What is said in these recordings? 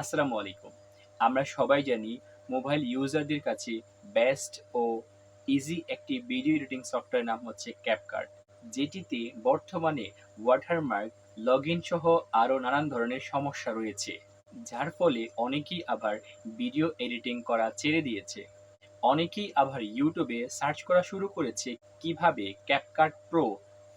আসসালামু আলাইকুম। আমরা সবাই জানি মোবাইল ইউজারদের কাছে বেস্ট ও ইজি একটি ভিডিও এডিটিং সফটওয়্যার নাম হচ্ছে ক্যাপকার্ট যেটিতে বর্তমানে ওয়াটারমার্ক লগ ইন সহ আরও নানান ধরনের সমস্যা রয়েছে, যার ফলে অনেকেই আবার ভিডিও এডিটিং করা ছেড়ে দিয়েছে। অনেকেই আবার ইউটিউবে সার্চ করা শুরু করেছে কীভাবে ক্যাপকার্ট প্রো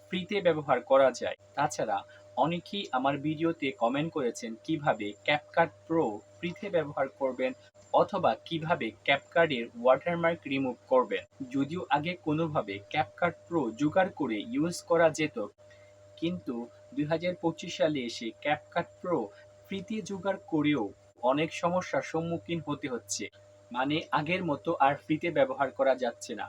ফ্রিতে ব্যবহার করা যায়। তাছাড়া অনেকেই আমার ভিডিওতে কমেন্ট করেছেন কীভাবে ক্যাপকাট প্রো ফ্রিতে ব্যবহার করবেন অথবা কীভাবে ক্যাপকার্ডের ওয়াটারমার্ক রিমুভ করবেন। যদিও আগে কোনোভাবে ক্যাপকাট প্রো জোগাড় করে ইউজ করা যেত, কিন্তু দুই হাজার পঁচিশ সালে এসে ক্যাপকাট প্রো ফ্রিতে জোগাড় করেও অনেক সমস্যার সম্মুখীন হতে হচ্ছে। মানে আগের মতো আর ফ্রিতে ব্যবহার করা যাচ্ছে না।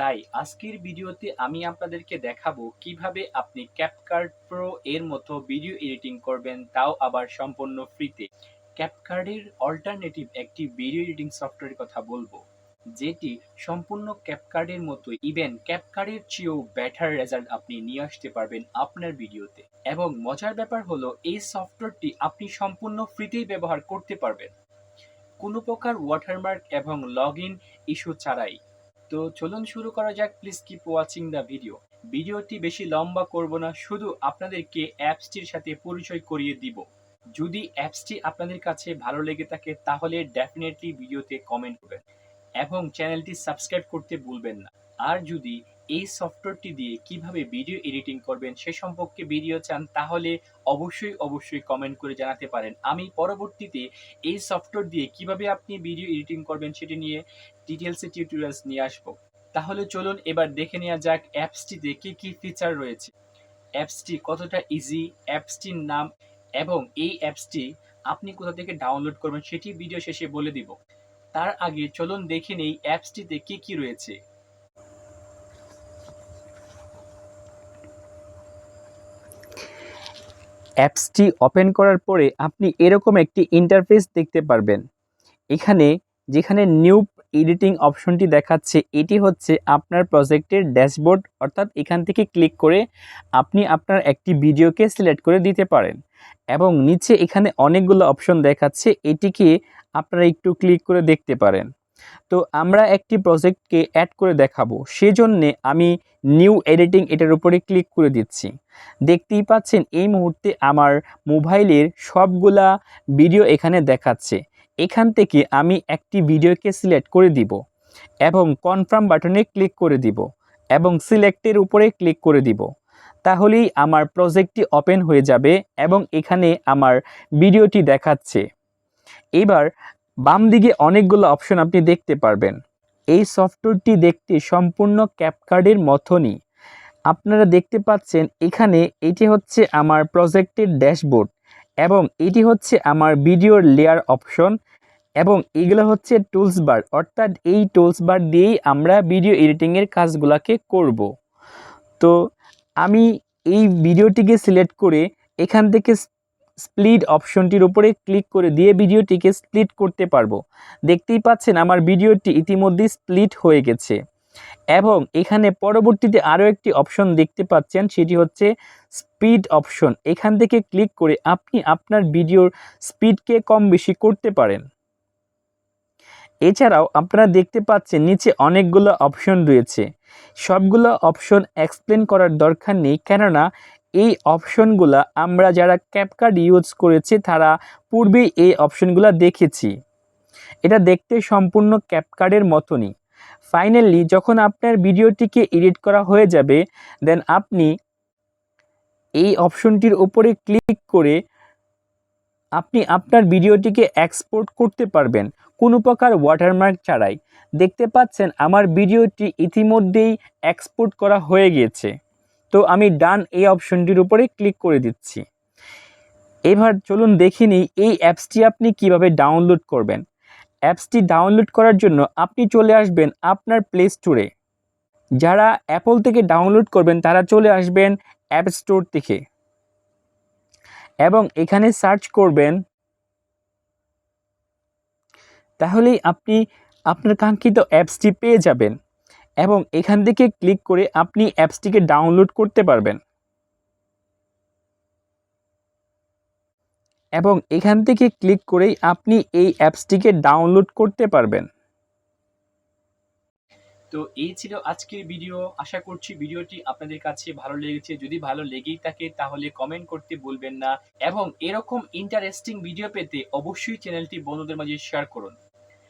তাই আজকের ভিডিওতে আমি আপনাদেরকে দেখাবো কীভাবে আপনি ক্যাপকার্ড প্রো এর মতো ভিডিও এডিটিং করবেন, তাও আবার সম্পূর্ণ ফ্রিতে ক্যাপকার্ডের অল্টারনেটিভ একটি ভিডিও এডিটিং সফটওয়্যারের কথা বলব, যেটি সম্পূর্ণ ক্যাপকার্ডের মতো ইভেন ক্যাপকার্ডের চেয়েও ব্যাটার রেজাল্ট আপনি নিয়ে আসতে পারবেন আপনার ভিডিওতে। এবং মজার ব্যাপার হলো, এই সফটওয়্যারটি আপনি সম্পূর্ণ ফ্রিতেই ব্যবহার করতে পারবেন। কোনো প্রকার ওয়াটারমার্ক এবং লগ ইন ইস্যু ছাড়াই। তো চলুন শুরু করা যাক please keep watching the video ভিডিওটি বেশি লম্বা করব না, শুধু আপনাদেরকে অ্যাপসটির সাথে পরিচয় করিয়ে দিব। যদি অ্যাপসটি আপনাদের কাছে ভালো লেগে থাকে, তাহলে ডেফিনেটলি ভিডিওতে কমেন্ট করবেন এবং চ্যানেলটি সাবস্ক্রাইব করতে ভুলবেন না। আর যদি এই সফটওয়্যারটি দিয়ে কীভাবে ভিডিও এডিটিং করবেন সে সম্পর্কে ভিডিও চান, তাহলে অবশ্যই অবশ্যই কমেন্ট করে জানাতে পারেন। আমি পরবর্তীতে এই সফটওয়্যার দিয়ে কীভাবে আপনি ভিডিও এডিটিং করবেন সেটি নিয়ে ডিটেলসে টিউটোরিয়ালস নিয়ে আসব। তাহলে চলুন এবার দেখে নেওয়া যাক অ্যাপসটিতে কী কী ফিচার রয়েছে। অ্যাপসটি কতটা ইজি অ্যাপসটির নাম এবং এই অ্যাপসটি আপনি কোথা থেকে ডাউনলোড করবেন সেটি ভিডিও শেষে বলে দিব। তার আগে চলুন দেখে নেই অ্যাপসটিতে কী কী রয়েছে। অ্যাপসটি ওপেন করার পরে আপনি এরকম একটি ইন্টারফেস দেখতে পারবেন। এখানে যেখানে নিউ এডিটিং অপশনটি দেখাচ্ছে, এটি হচ্ছে আপনার প্রজেক্টের ড্যাশবোর্ড অর্থাৎ এখান থেকে ক্লিক করে আপনি আপনার একটি ভিডিওকে সিলেক্ট করে দিতে পারেন। এবং নিচে এখানে অনেকগুলো অপশন দেখাচ্ছে, এটিকে আপনারা একটু ক্লিক করে দেখতে পারেন। তো আমরা একটি প্রজেক্টকে অ্যাড করে দেখাবো। সেজন্যে আমি নিউ এডিটিং এটার উপরে ক্লিক করে দিচ্ছি। দেখতেই পাচ্ছেন, এই মুহূর্তে আমার মোবাইলের সবগুলা ভিডিও এখানে দেখাচ্ছে। এখান থেকে আমি একটি ভিডিওকে সিলেক্ট করে দিব এবং কনফার্ম বাটনে ক্লিক করে দিব এবং সিলেক্টের উপরে ক্লিক করে দিব। তাহলেই আমার প্রজেক্টটি ওপেন হয়ে যাবে এবং এখানে আমার ভিডিওটি দেখাচ্ছে। এবার বাম দিকে অনেকগুলো অপশন আপনি দেখতে পারবেন। এই সফটওয়্যারটি দেখতে সম্পূর্ণ ক্যাপকার্ডের মতনই। আপনারা দেখতে পাচ্ছেন এখানে এটি হচ্ছে আমার প্রজেক্টের ড্যাশবোর্ড এবং এটি হচ্ছে আমার ভিডিওর লেয়ার অপশন এবং এগুলো হচ্ছে টুলস বার অর্থাৎ এই টুলস বার দিয়েই আমরা ভিডিও এডিটিংয়ের কাজগুলোকে করব। তো আমি এই ভিডিওটিকে সিলেক্ট করে এখান থেকে স্প্লিট অপশনটির উপরে ক্লিক করে দিয়ে ভিডিওটিকে স্প্লিট করতে পারব। দেখতেই পাচ্ছেন আমার ভিডিওটি ইতিমধ্যেই স্প্লিট হয়ে গেছে। এবং এখানে পরবর্তীতে আরও একটি অপশন দেখতে পাচ্ছেন, সেটি হচ্ছে স্পিড অপশন এখান থেকে ক্লিক করে আপনি আপনার ভিডিওর স্পিডকে কম বেশি করতে পারেন। এছাড়াও আপনারা দেখতে পাচ্ছেন, নিচে অনেকগুলো অপশন রয়েছে। সবগুলো অপশন এক্সপ্লেন করার দরকার নেই, কেননা এই অপশনগুলো আমরা যারা ক্যাপকার্ড ইউজ করেছি, তারা পূর্বেই এই অপশনগুলো দেখেছি। এটা দেখতে সম্পূর্ণ ক্যাপকার্ডের মতনই। ফাইনালি যখন আপনার ভিডিওটিকে এডিট করা হয়ে যাবে দেন আপনি এই অপশনটির উপরে ক্লিক করে আপনি আপনার ভিডিওটিকে এক্সপোর্ট করতে পারবেন, কোনো প্রকার ওয়াটারমার্ক ছাড়াই। দেখতে পাচ্ছেন, আমার ভিডিওটি ইতিমধ্যেই এক্সপোর্ট করা হয়ে গিয়েছে তো আমি ডান এই অপশনটির উপরে ক্লিক করে দিচ্ছি। এবার চলুন দেখে নিই এই অ্যাপসটি আপনি কীভাবে ডাউনলোড করবেন। অ্যাপসটি ডাউনলোড করার জন্য আপনি চলে আসবেন আপনার প্লে স্টোরে। যারা অ্যাপল থেকে ডাউনলোড করবেন তারা চলে আসবেন অ্যাপ স্টোর থেকে। এবং এখানে সার্চ করবেন। তাহলেই আপনি আপনার কাঙ্ক্ষিত অ্যাপসটি পেয়ে যাবেন। এবং এখান থেকে ক্লিক করে আপনি অ্যাপসটিকে ডাউনলোড করতে পারবেন। এবং এখান থেকে ক্লিক করেই আপনি এই অ্যাপসটিকে ডাউনলোড করতে পারবেন। তো এই ছিল আজকের ভিডিও। আশা করছি ভিডিওটি আপনাদের কাছে ভালো লেগেছে। যদি ভালো লেগেই থাকে তাহলে কমেন্ট করতে ভুলবেন না। এবং এরকম ইন্টারেস্টিং ভিডিও পেতে অবশ্যই চ্যানেলটি বন্ধুদের মাঝে শেয়ার করুন।